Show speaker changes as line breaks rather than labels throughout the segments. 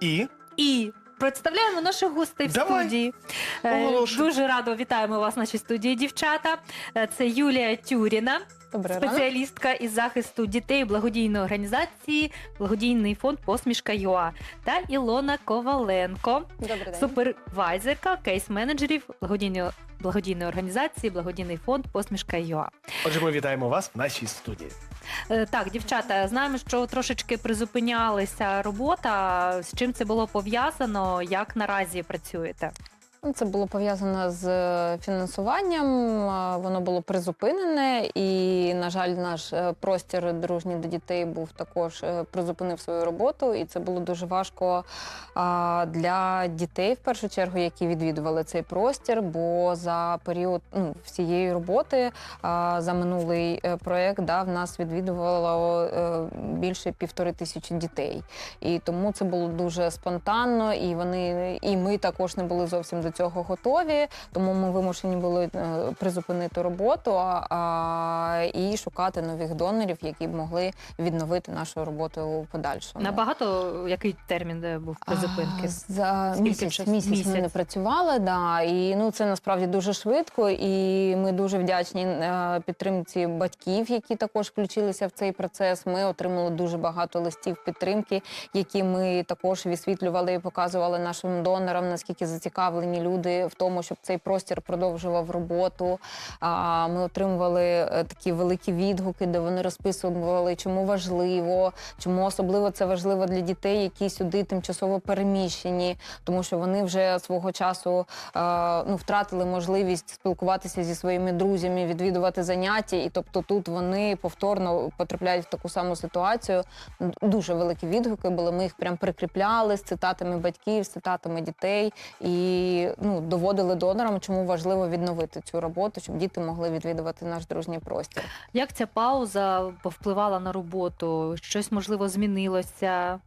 І
І представляємо наших гостей в
Давай.
студії. Е,
Оголошуй.
Дуже радо вітаємо вас в нашій студії, дівчата. Е, Це Юлія Тюріна,
Добрий ранок.
спеціалістка із захисту дітей благодійної організації Благодійний фонд Посмішка ЮА та Ілона Коваленко,
Добрий день.
супервайзерка кейс-менеджерів благодійної благодійної організації Благодійний фонд Посмішка ЮА.
отже, ми вітаємо вас в нашій студії.
Е, Так, дівчата, знаємо, що трошечки призупинялася робота. З чим це було пов'язано? Як наразі працюєте?
Ну, Це було пов'язано з е, фінансуванням. Воно було призупинене, і, на жаль, наш е, простір дружній до дітей був також е, призупинив свою роботу, і це було дуже важко для дітей, в першу чергу, які відвідували цей простір. Бо за період ну, всієї роботи за минулий проект да, в нас відвідувало більше півтори тисячі дітей. І тому це було дуже спонтанно, і вони і ми також не були зовсім до цього готові. Тому ми вимушені були е, призупинити роботу а, і шукати нових донорів, які б могли відновити нашу роботу у подальшому.
Набагато який термін був призупинки?
За місяць, місяць,
Місяць.
ми не працювали, да, і ну це насправді дуже швидко. І ми дуже вдячні е, підтримці батьків, які також включилися в цей процес. Ми отримали дуже багато листів підтримки, які ми також висвітлювали і показували нашим донорам, наскільки зацікавлені люди в тому, щоб цей простір продовжував роботу. Ми отримували е, такі великі відгуки, де вони розписували, чому важливо, чому особливо це важливо для дітей, які сюди тимчасово переміщені, тому що вони вже свого часу ну, втратили можливість спілкуватися зі своїми друзями, відвідувати заняття, і тобто тут вони повторно потрапляють в таку саму ситуацію. Дуже великі відгуки були. Ми їх прям прикріпляли з цитатами батьків, з цитатами дітей і ну, доводили донорам, чому важливо відновити цю роботу, щоб діти могли відвідувати наш дружній простір.
Як ця пауза повпливала на роботу? Щось можливо змінилося,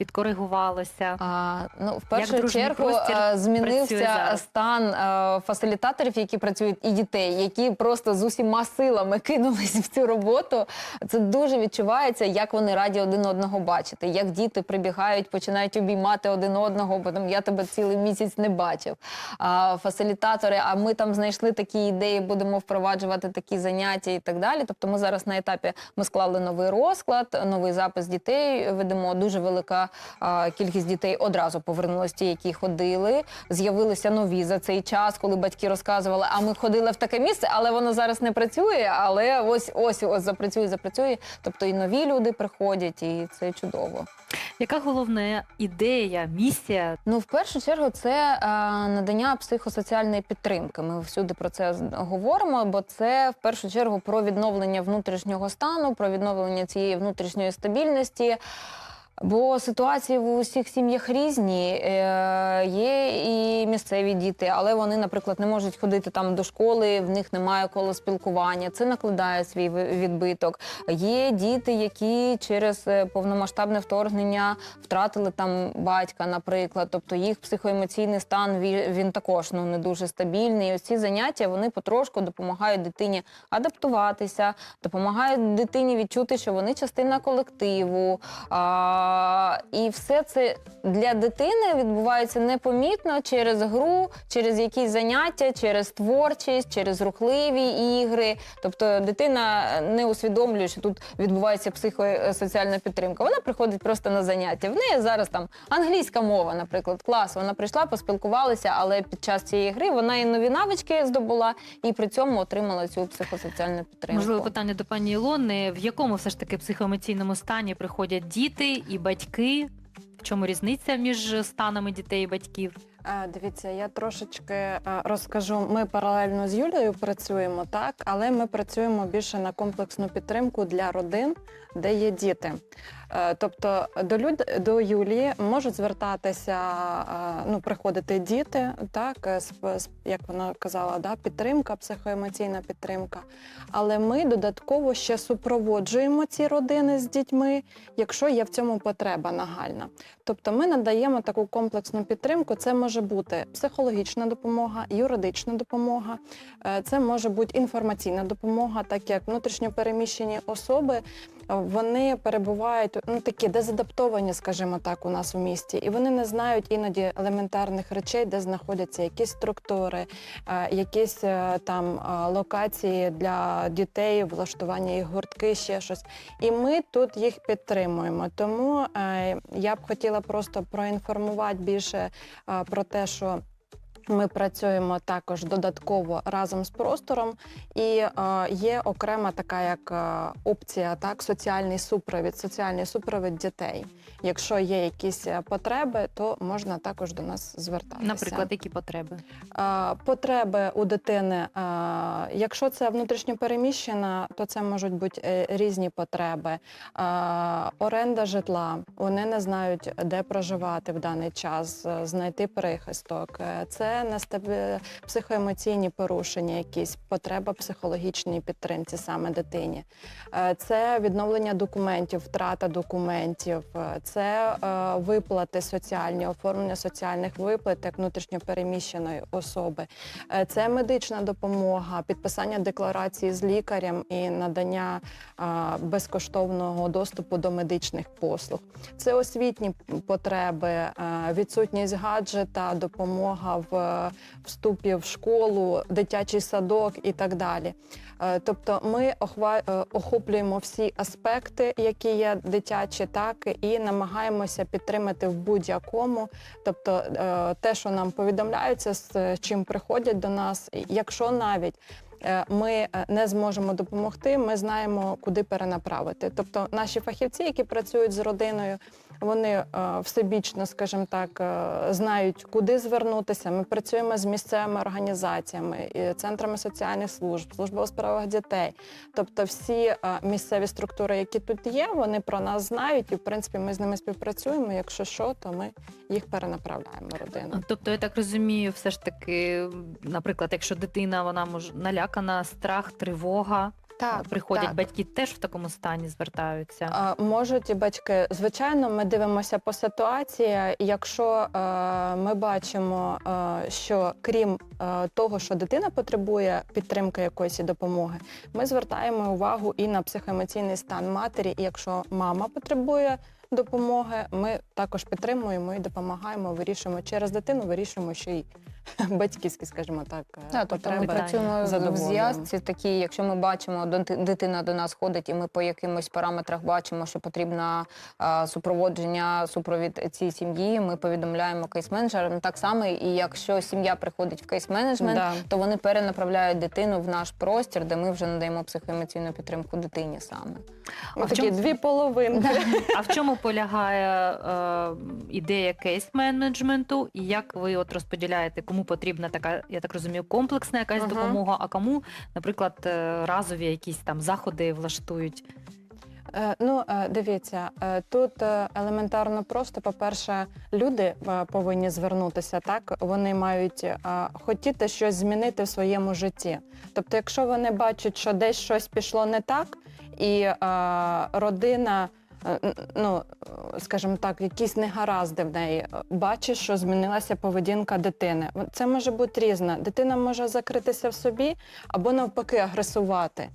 підкоригувалося?
А, ну, в першу чергу змінився стан е, фасилітаторів, які працюють, і дітей, які просто з усіма силами кинулись в цю роботу. Це дуже відчувається, як вони раді один одного бачити, як діти прибігають, починають обіймати один одного, бо там я тебе цілий місяць не бачив. А фасилітатори, а ми там знайшли такі ідеї, будемо впроваджувати такі заняття і так далі. Тобто, ми зараз на етапі ми склали новий розклад, новий запис дітей. Ведемо дуже велика а, кількість дітей одразу повернулася ті, які ходили. З'явилися нові за цей час, коли батьки розказували, а ми ходили в таке місце, але воно зараз не працює. Але ось ось ось запрацює, запрацює. Тобто і нові люди приходять, і це чудово.
Яка головна ідея, місія?
Ну, в першу чергу, це е, надання психосоціальної підтримки. Ми всюди про це говоримо, бо це в першу чергу про відновлення внутрішнього стану, про відновлення цієї внутрішньої стабільності. Бо ситуації в усіх сім'ях різні. Е, Є і місцеві діти, але вони, наприклад, не можуть ходити там до школи, в них немає коло спілкування. Це накладає свій відбиток. Є діти, які через е, повномасштабне вторгнення втратили там батька, наприклад. Тобто їх психоемоційний стан ві- він також ну не дуже стабільний. І ось ці заняття вони потрошку допомагають дитині адаптуватися, допомагають дитині відчути, що вони частина колективу. І все це для дитини відбувається непомітно через гру, через якісь заняття, через творчість, через рухливі ігри. Тобто дитина не усвідомлює, що тут відбувається психосоціальна підтримка. Вона приходить просто на заняття. В неї зараз там англійська мова, наприклад, клас. Вона прийшла, поспілкувалася, але під час цієї гри вона і нові навички здобула, і при цьому отримала цю психосоціальну підтримку.
Можливо, питання до пані Ілони: в якому все ж таки психоемоційному стані приходять діти і батьки? В чому різниця між станами дітей і батьків?
Е, Дивіться, я трошечки е, розкажу. Ми паралельно з Юлією працюємо, так, але ми працюємо більше на комплексну підтримку для родин, де є діти. Е, Тобто до люд до Юлії можуть звертатися, ну приходити діти, так як вона казала, да, підтримка, психоемоційна підтримка. Але ми додатково ще супроводжуємо ці родини з дітьми, якщо є в цьому потреба нагальна. Тобто ми надаємо таку комплексну підтримку. Це може бути психологічна допомога, юридична допомога, е, це може бути інформаційна допомога, так як внутрішньопереміщені особи вони перебувають ну такі дезадаптовані, скажімо так, у нас у місті, і вони не знають іноді елементарних речей, де знаходяться якісь структури, е, якісь е, там е, локації для дітей, влаштування їх гуртки, ще щось. І ми тут їх підтримуємо. Тому я б хотіла просто проінформувати більше про те, що. Ми працюємо також додатково разом з простором, і е, є окрема така як е, опція, так соціальний супровід, соціальний супровід дітей. Якщо є якісь е, потреби, то можна також до нас звертатися.
Наприклад, які потреби?
Е, Потреби у дитини, е, якщо це внутрішньопереміщена, то це можуть бути е, різні потреби. Е, Оренда житла, вони не знають, де проживати в даний час, знайти прихисток. Е, Це нестабі- психоемоційні порушення, якісь потреба психологічній підтримці саме дитині. Е, Це відновлення документів, втрата документів, е, це е, виплати соціальні, оформлення соціальних виплат як внутрішньопереміщеної особи. Це медична допомога, підписання декларації з лікарем і надання безкоштовного доступу до медичних послуг. Це освітні потреби, відсутність гаджета, допомога в е, вступі в школу, дитячий садок і так далі. Е, Тобто ми е, охоплюємо всі аспекти, які є дитячі, так і намагаємося підтримати в будь-якому. Тобто те, що нам повідомляється, з чим приходять до нас, якщо навіть ми не зможемо допомогти, ми знаємо, куди перенаправити. Тобто наші фахівці, які працюють з родиною, вони е, всебічно, скажімо так, е, знають, куди звернутися. Ми працюємо з місцевими організаціями, центрами соціальних служб, служба у справах дітей. Тобто, всі е, місцеві структури, які тут є, вони про нас знають, і в принципі ми з ними співпрацюємо. Якщо що, то ми їх перенаправляємо родину.
Тобто, я так розумію, все ж таки, наприклад, якщо дитина вона може налякана, страх, тривога, приходять
так.
батьки теж в такому стані звертаються.
А, Можуть і батьки. Звичайно, ми дивимося по ситуації. Якщо е, ми бачимо, е, що крім е, того, що дитина потребує підтримки якоїсь і допомоги, ми звертаємо увагу і на психоемоційний стан матері. І якщо мама потребує допомоги, ми також підтримуємо і допомагаємо, вирішуємо через дитину, вирішуємо ще й батьківські, скажімо так, е,
Так, тобто ми працюємо в зв'язці такі, якщо ми бачимо, дитина до нас ходить, і ми по якимось параметрах бачимо, що потрібно супроводження, супровід цій сім'ї, ми повідомляємо кейс-менеджерам. Так само, і якщо сім'я приходить в кейс-менеджмент,
Да.
то вони перенаправляють дитину в наш простір, де ми вже надаємо психоемоційну підтримку дитині саме.
А в
такі
чому-
дві половинки.
А в чому полягає е, ідея кейс-менеджменту, і як ви от розподіляєте, кому потрібна така, я так розумію, комплексна якась
Мгм.
допомога, а кому, наприклад, е, разові якісь там заходи влаштують?
Е, Ну, е, дивіться, е, тут е, елементарно просто, по-перше, люди е, повинні звернутися, так вони мають е, хотіти щось змінити в своєму житті. Тобто, якщо вони бачать, що десь щось пішло не так, і е, родина. Е, Ну, скажімо так, якісь негаразди в неї. Бачиш, що змінилася поведінка дитини. Це може бути різна. Дитина може закритися в собі або навпаки агресувати.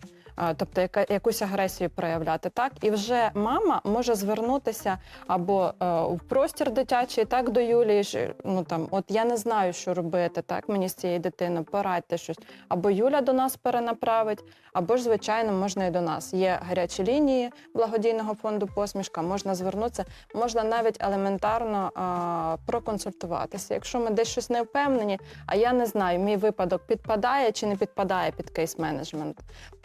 Тобто яка, якусь агресію проявляти, так і вже мама може звернутися або е, в простір дитячий, так до Юлії. Ну там, от я не знаю, що робити, так мені з цією дитиною, порадьте щось. Або Юля до нас перенаправить, або ж, звичайно, можна і до нас. Є гарячі лінії благодійного фонду посмішка, можна звернутися, можна навіть елементарно а, проконсультуватися. Якщо ми десь щось не впевнені, а я не знаю, мій випадок підпадає чи не підпадає під кейс-менеджмент,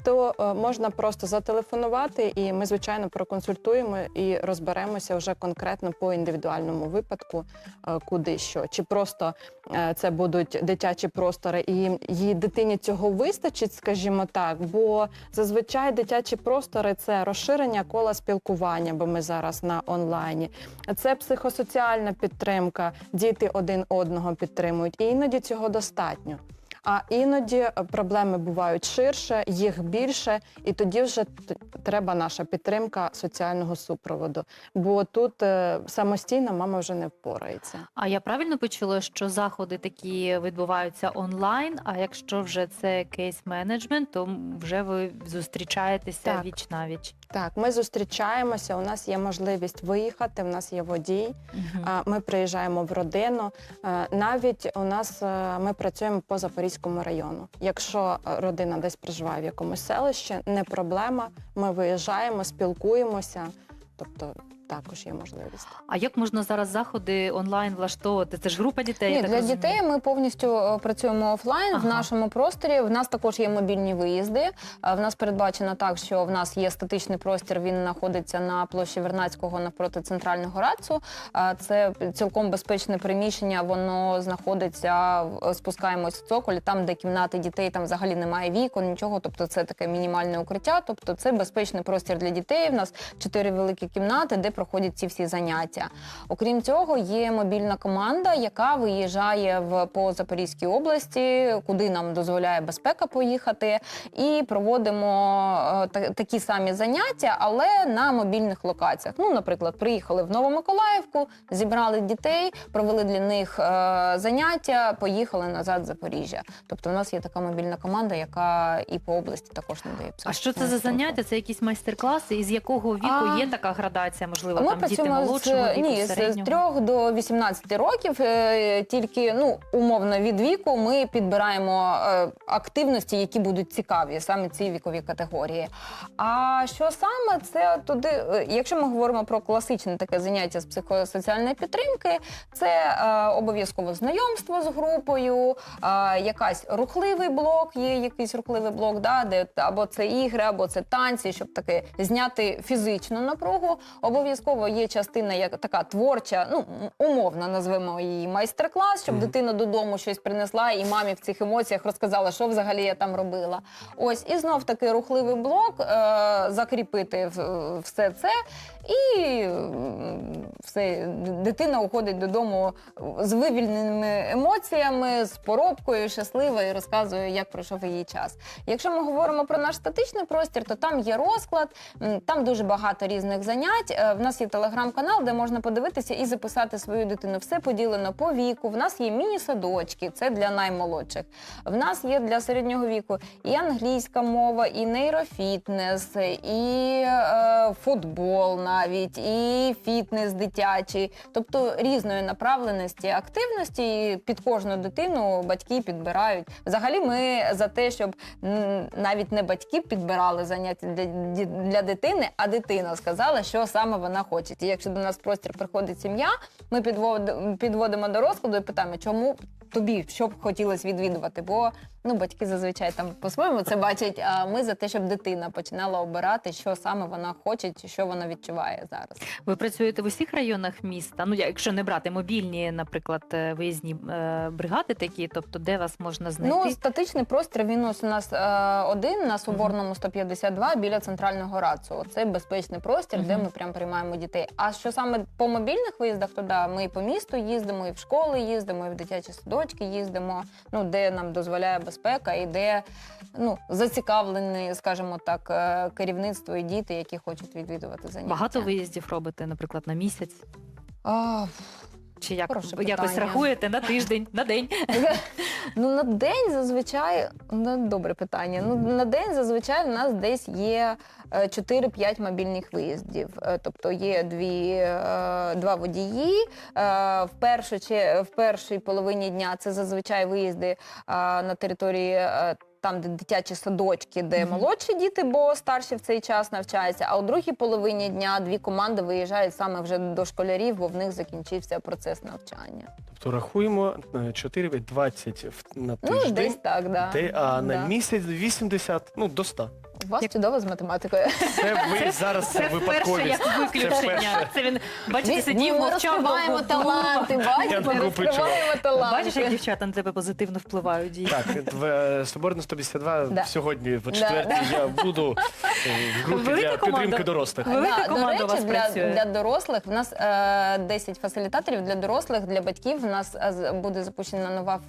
то е, можна просто зателефонувати, і ми, звичайно, проконсультуємо і розберемося вже конкретно по індивідуальному випадку, е, куди що. Чи просто е, це будуть дитячі простори, і їм їй дитині цього вистачить, скажімо так. Бо зазвичай дитячі простори це розширення кола спілкування, бо ми зараз на онлайні. Це психосоціальна підтримка, діти один одного підтримують, і іноді цього достатньо. А іноді е, проблеми бувають ширше, їх більше, і тоді вже треба наша підтримка соціального супроводу. Бо тут е, самостійно мама вже не впорається.
А я правильно почула, що заходи такі відбуваються онлайн. А якщо вже це кейс-менеджмент, то вже ви зустрічаєтеся віч на віч.
Так, ми зустрічаємося. У нас є можливість виїхати. У нас є водій. Угу. Ми приїжджаємо в родину. Навіть у нас е, ми працюємо по Запорізькому району. Якщо родина десь проживає в якомусь селищі, не проблема. Ми виїжджаємо, спілкуємося. Тобто також є можливість.
А як можна зараз заходи онлайн влаштовувати? Це ж група дітей.
Ні,
я так
для
розумію.
дітей ми повністю е, працюємо офлайн в нашому просторі. В нас також є мобільні виїзди. Е, В нас передбачено так, що в нас є статичний простір. Він знаходиться на площі Вернацького навпроти центрального рацу. Е, Це цілком безпечне приміщення. Воно знаходиться спускаємось в цоколь, там, де кімнати дітей, там взагалі немає вікон, нічого. Тобто, це таке мінімальне укриття. Тобто, це безпечний простір для дітей. В нас чотири великі кімнати, де проходять ці всі заняття. Окрім цього, є мобільна команда, яка виїжджає в по Запорізькій області, куди нам дозволяє безпека поїхати, і проводимо е, такі самі заняття, але на мобільних локаціях. Ну, наприклад, приїхали в Новомиколаївку, зібрали дітей, провели для них е, заняття, поїхали назад в Запоріжжя. Тобто, у нас є така мобільна команда, яка і по області також надає
А що це за заняття? Це якісь майстер-класи? І з якого віку
А,
є така градація? Можливо,
Ми
там діти молодшого
з,
віку,
ні, з, з 3 до 18 років. е, Тільки ну умовно від віку ми підбираємо е, активності, які будуть цікаві саме цій віковій категорії. А що саме це туди, е, якщо ми говоримо про класичне таке заняття з психосоціальної підтримки, це обов'язково знайомство з групою, якась рухливий блок, є якийсь рухливий блок, да, де або це ігри, або це танці, щоб таке зняти фізичну напругу. Обов'язково є частина як така творча, ну умовно назвемо її майстер-клас, щоб дитина додому щось принесла і мамі в цих емоціях розказала, що взагалі я там робила. Ось і знов таки рухливий блок, е, закріпити все це, і все дитина уходить додому з вивільненими емоціями, з поробкою, щаслива і розказує, як пройшов її час. Якщо ми говоримо про наш статичний простір, то там є розклад, там дуже багато різних занять. Е, В нас є телеграм-канал, де можна подивитися і записати свою дитину. Все поділено по віку. В нас є міні-садочки, це для наймолодших. В нас є для середнього віку і англійська мова, і нейрофітнес, і е, футбол навіть, і фітнес дитячий, тобто різної направленості активності. Під кожну дитину батьки підбирають. Взагалі, ми за те, щоб навіть не батьки підбирали заняття для, для дитини, а дитина сказала, що саме вона хоче. І якщо до нас в простір приходить сім'я, ми підвод- підводимо до розкладу і питаємо, чому тобі що б хотілося відвідувати? Бо ну батьки зазвичай там по-своєму це бачать. А ми за те, щоб дитина починала обирати, що саме вона хоче, що вона відчуває зараз.
Ви працюєте в усіх районах міста? Ну, якщо не брати мобільні, наприклад, е, виїзні е, бригади такі, тобто де вас можна знайти?
Ну, статичний простір він ось у нас е, один на Соборному 152 біля центрального рацу. Це безпечний простір, де ми прям приймаємо дітей. А що саме по мобільних виїздах, то да, ми і по місту їздимо, і в школи їздимо, і в дитячі садочки їздимо. Ну де нам дозволяє безпека, і де ну зацікавлені, скажімо так, е, керівництво і діти, які хочуть відвідувати заняття.
Багато виїздів робите, наприклад, на місяць?
А,
Чи як
Хороше
якось
питання.
рахуєте на тиждень, на день?
Ну, на день зазвичай ну, добре питання. Ну, на день зазвичай в нас десь є е, 4-5 мобільних виїздів. Е, Тобто є дві, е, два водії. Е, В, першу, чи- в першій половині дня це зазвичай виїзди е, на території. Там, де дитячі садочки, де молодші діти, бо старші в цей час навчаються. А у другій половині дня дві команди виїжджають саме вже до школярів, бо в них закінчився процес навчання.
Тобто рахуємо е, 4 20 на
Ну,
тиждень,
десь так, да.
де, а на
Да.
місяць 80, ну до 100.
У вас
Як-
чудово з математикою.
Це ви зараз це випадковість.
як
Це
виключення. Це він, бачите,
Ми-
сидів,
ми
мовчав.
розкриваємо
довго
таланти, бачите,
накопичував.
розкриваємо таланти.
Бачиш, як дівчата на тебе позитивно впливають. дійсно.
Так, в е, Соборна 152
Да.
сьогодні, в
Да,
четвертій, я буду е, в групі
Велика
для
команда.
підтримки дорослих.
Велика
Да, до
команда у вас
речі, для,
працює.
для дорослих в нас е, 10 фасилітаторів для дорослих, для батьків. У нас е, з- буде запущена нова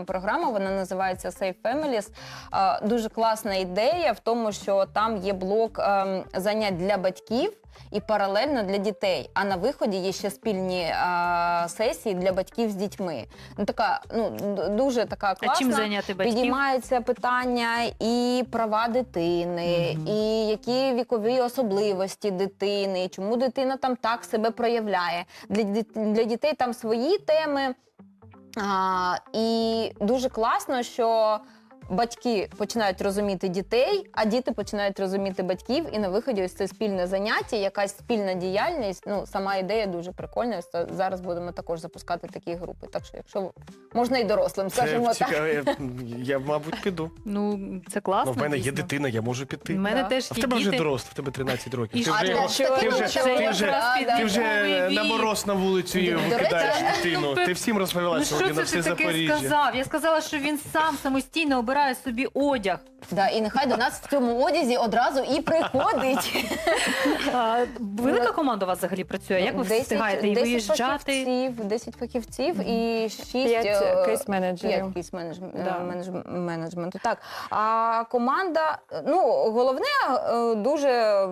е, програма. Вона називається Safe Families. Е, дуже класна ідея в тому, що там є блок е, занять для батьків. І паралельно для дітей. А на виході є ще спільні е, сесії для батьків з дітьми. Ну така ну д- дуже така класна.
А чим зайняти батьків?
Підіймаються питання і права дитини,
Мгм.
і які вікові особливості дитини, і чому дитина там так себе проявляє. Для, дит- для дітей там свої теми. А, і дуже класно, що батьки починають розуміти дітей, а діти починають розуміти батьків. І на виході ось це спільне заняття, якась спільна діяльність. Ну, сама ідея дуже прикольна. Ось це- Зараз будемо також запускати такі групи. Так що, якщо можна і дорослим, скажімо
Це
так.
Я, я, мабуть, піду.
Ну, це класно.
Ну, в мене є
дійсно.
дитина, я можу
У
піти.
мене
Да.
теж
А в тебе вже дорослий, в тебе 13 років.
І
Ти вже, ти вже,
це
ти вже, ти вже на мороз на вулицю її викидаєш дитину.
Ну,
Ти всім розповіла
Ну
сьогодні
що
на
це ти
все Запоріжжя.
сказав? Я сказала, що він сам самостійно обирає собі одяг.
Да, і нехай до нас в цьому одязі одразу і приходить.
А, Велика команда у вас взагалі працює. Як ви встигаєте і
10
виїжджати?
фахівців, 10 фахівців і 6
П'ять кейс-менеджерів.
кейс
Да.
менеджменту. Так. А команда, ну, головне е, дуже.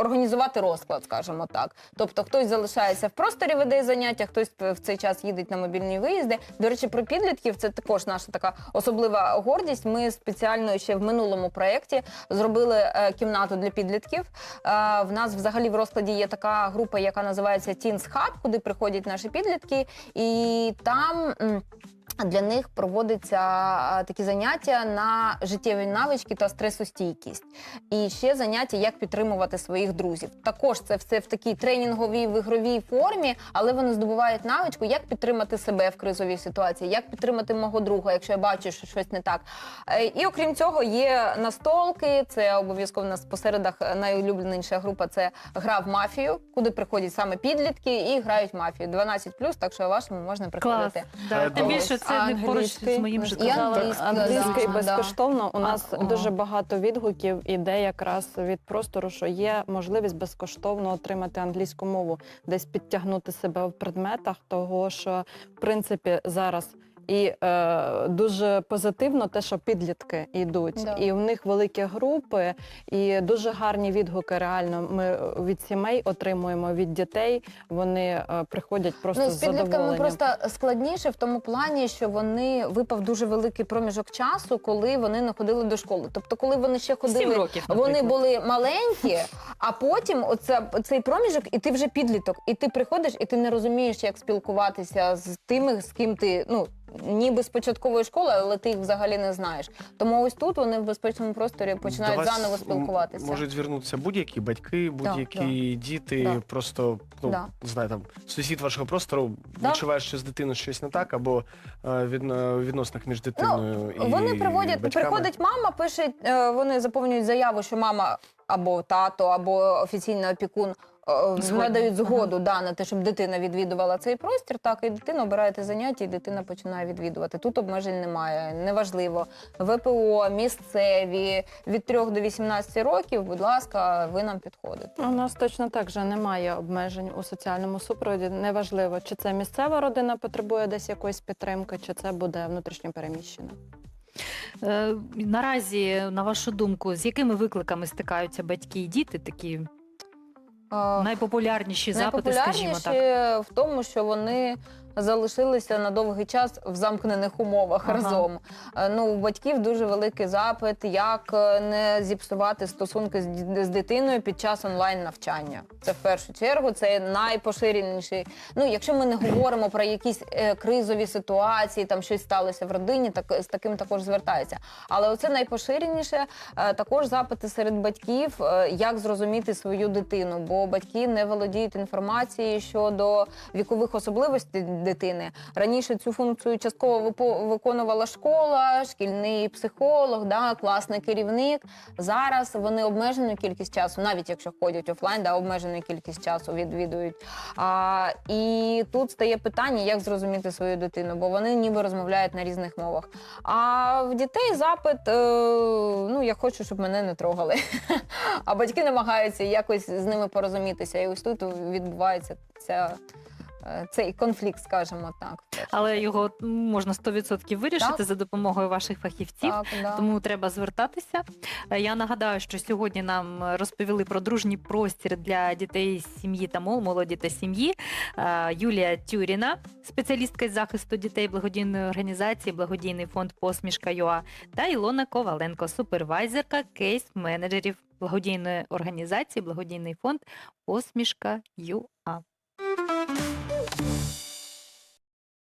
Організувати розклад, скажімо так. Тобто хтось залишається в просторі, веде заняття, хтось в цей час їде на мобільні виїзди. До речі, про підлітків це також наша така особлива гордість. Ми спеціально ще в минулому проєкті зробили е, кімнату для підлітків. Е, в нас взагалі в розкладі є така група, яка називається Teens Hub, куди приходять наші підлітки, і там. Для них проводяться а, такі заняття на життєві навички та стресостійкість. І ще заняття, як підтримувати своїх друзів. Також це все в такій тренінговій в ігровій формі, але вони здобувають навичку, як підтримати себе в кризовій ситуації, як підтримати мого друга, якщо я бачу, що щось не так. Е, І окрім цього, є настолки. Це обов'язково у нас по середах найулюбленіша група це гра в мафію, куди приходять саме підлітки і грають мафію. 12+, так що вашому можна
Клас.
приходити.
Да.
Е,
Тим більше це не поруч з моїм
англійський.
Англійський безкоштовно. У нас дуже багато відгуків іде якраз від простору, що є можливість безкоштовно отримати англійську мову, десь підтягнути себе в предметах, того що в принципі зараз. І е, дуже позитивно те, що підлітки йдуть,
Да.
і в них великі групи, і дуже гарні відгуки. Реально, ми від сімей отримуємо від дітей. Вони е, приходять просто
Ну,
з
з підлітками просто складніше в тому плані, що вони випав дуже великий проміжок часу, коли вони не ходили до школи. Тобто, коли вони ще
Сім
ходили,
років,
вони були маленькі, а потім оце, цей проміжок, і ти вже підліток, і ти приходиш, і ти не розумієш, як спілкуватися з тими, з ким ти ну. Ніби з початкової школи, але ти їх взагалі не знаєш. Тому ось тут вони в безпечному просторі починають
До вас
заново
м-
спілкуватися.
Можуть звернутися будь-які батьки, будь-які діти.
Да.
Просто ну
Да.
не знаю, там сусід вашого простору
Да.
відчуває, що з дитиною щось не так, або е, від, відносинах між дитиною і
Ну, Вони приводять,
батьками.
приходить мама, пише, е, вони заповнюють заяву, що мама або тато, або офіційний опікун е. Надають згоду да, на те, щоб дитина відвідувала цей простір. Так, і дитина обирає те заняття, і дитина починає відвідувати. Тут обмежень немає. Неважливо. ВПО, місцеві від 3 до 18 років, будь ласка, ви нам підходите.
У нас точно так же немає обмежень у соціальному супроводі. Неважливо, чи це місцева родина потребує десь якоїсь підтримки, чи це буде внутрішньо переміщена.
Е, Наразі, на вашу думку, з якими викликами стикаються батьки і діти такі
Е,
найпопулярніші запити, скажімо
Найпопулярніші
так?
в тому, що вони залишилися на довгий час в замкнених умовах
Ага.
разом. Е, Ну, у батьків дуже великий запит, як е, не зіпсувати стосунки з, дитиною під час онлайн навчання. Це в першу чергу, це найпоширеніший. Ну, якщо ми не говоримо про якісь е, кризові ситуації, там щось сталося в родині, так з таким також звертаються. Але оце найпоширеніше е, також запити серед батьків, е, як зрозуміти свою дитину, бо батьки не володіють інформацією щодо вікових особливостей дитини. Раніше цю функцію частково виконувала школа, шкільний психолог, да, класний керівник. Зараз вони обмежену кількість часу, навіть якщо ходять офлайн, да, обмежену кількість часу відвідують. А, і тут стає питання, як зрозуміти свою дитину, бо вони ніби розмовляють на різних мовах. А в дітей запит: е, ну я хочу, щоб мене не трогали. А батьки намагаються якось з ними порозумітися. І ось тут відбувається ця, е, цей конфлікт, скажімо так.
Але його можна 100% вирішити
Так.
за допомогою ваших фахівців.
Так, да.
Тому треба звертатися. Е, Я нагадаю, що сьогодні нам розповіли про дружній простір для дітей з сім'ї та мол- молоді та сім'ї. Е, Юлія Тюріна, спеціалістка із захисту дітей благодійної організації, благодійний фонд Посмішка ЮА та Ілона Коваленко, супервайзерка кейс-менеджерів благодійної організації, благодійний фонд Посмішка ЮА.